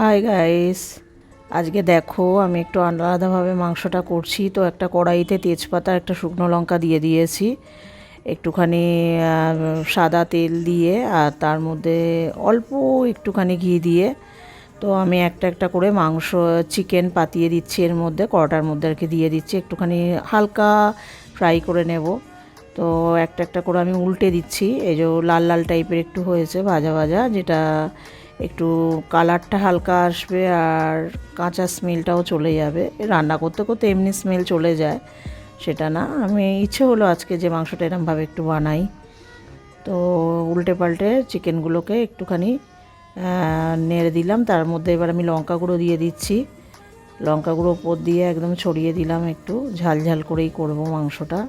Hi guys আজকে দেখো, আমি একটু আলাদাভাবে মাংসটা করছি। তো একটা কড়াইতে তেজপাতা, একটা শুকনো লঙ্কা দিয়ে দিয়েছি। একটুখানি সাদা তেল দিয়ে, আর তার মধ্যে অল্প একটুখানি ঘি দিয়ে। তো আমি একটা একটা করে মাংস, চিকেন পাতিয়ে দিচ্ছি। এর মধ্যে, কড়াটার মধ্যে আর কি দিয়ে দিচ্ছি। একটুখানি হালকা ফ্রাই করে নেব। তো একটা একটা করে আমি উল্টে দিচ্ছি। এই যে লাল লাল টাইপের একটু হয়েছে, ভাজা ভাজা, যেটা একটু কালারটা হালকা আসবে আর কাঁচা স্মেলটাও চলে যাবে। রান্না করতে করতে এমনি স্মেল চলে যায়, সেটা না। আমি ইচ্ছে হলো আজকে যে মাংসটা এরমভাবে একটু বানাই। তো উল্টে পাল্টে চিকেনগুলোকে একটুখানি নেড়ে দিলাম। তার মধ্যে এবার আমি লঙ্কা গুঁড়ো দিয়ে দিচ্ছি। লঙ্কা গুঁড়ো ওপর দিয়ে একদম ছড়িয়ে দিলাম একটু। ঝাল ঝাল করেই করব মাংসটা।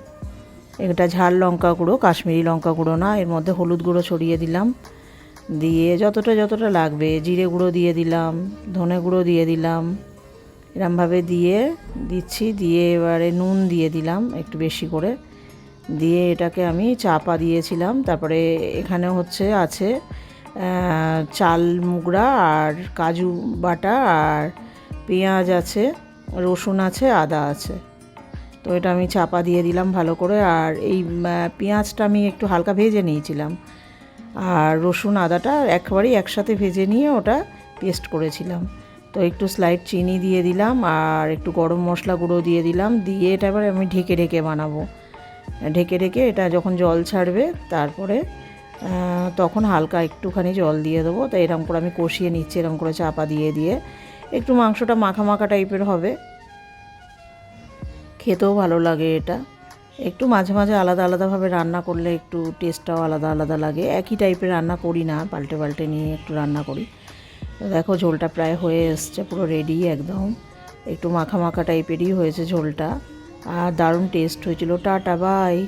এটা ঝাল লঙ্কা গুঁড়ো, কাশ্মীরি লঙ্কা গুঁড়ো না। এর মধ্যে হলুদ গুঁড়ো ছড়িয়ে দিলাম। দিয়ে যতটা যতটা লাগবে, জিরে গুঁড়ো দিয়ে দিলাম, ধনে গুঁড়ো দিয়ে দিলাম, এরমভাবে দিয়ে দিচ্ছি, দিয়ে এবারে নুন দিয়ে দিলাম একটু বেশি করে। দিয়ে এটাকে আমি চাপা দিয়েছিলাম, তারপরে এখানে হচ্ছে আছে চাল মুগড়া আর কাজু বাটা আর পেঁয়াজ আছে, রসুন আছে, আদা আছে। তো এটা আমি চাপা দিয়ে দিলাম ভালো করে, আর এই পেঁয়াজটা আমি একটু হালকা ভেজে নিয়েছিলাম। আর রসুন আদাটা একবারেই একসাথে ভেজে নিয়ে ওটা পেস্ট করেছিলাম। তো একটু স্লাইড চিনি দিয়ে দিলাম আর একটু গরম মশলা গুঁড়ো দিয়ে দিলাম, দিয়ে এটা এবার আমি ঢেকে ঢেকে বানাবো। ঢেকে ঢেকে এটা যখন জল ছাড়বে, তারপরে তখন হালকা একটুখানি জল দিয়ে দেবো। তো এরকম করে আমি কষিয়ে নিচ্ছি, এরকম করে চাপা দিয়ে দিয়ে। একটু মাংসটা মাখা মাখা টাইপের হবে। খেতেও ভালো লাগে এটা। একটু মাঝে মাঝে আলাদা আলাদাভাবে রান্না করলে একটু টেস্টটাও আলাদা আলাদা লাগে। একই টাইপের রান্না করি না, পাল্টে পাল্টে নিয়ে একটু রান্না করি। দেখো ঝোলটা প্রায় হয়ে এসছে, পুরো রেডি একদম। একটু মাখা মাখা টাইপেরই হয়েছে ঝোলটা। আর দারুণ টেস্ট হয়েছিল। Tata bye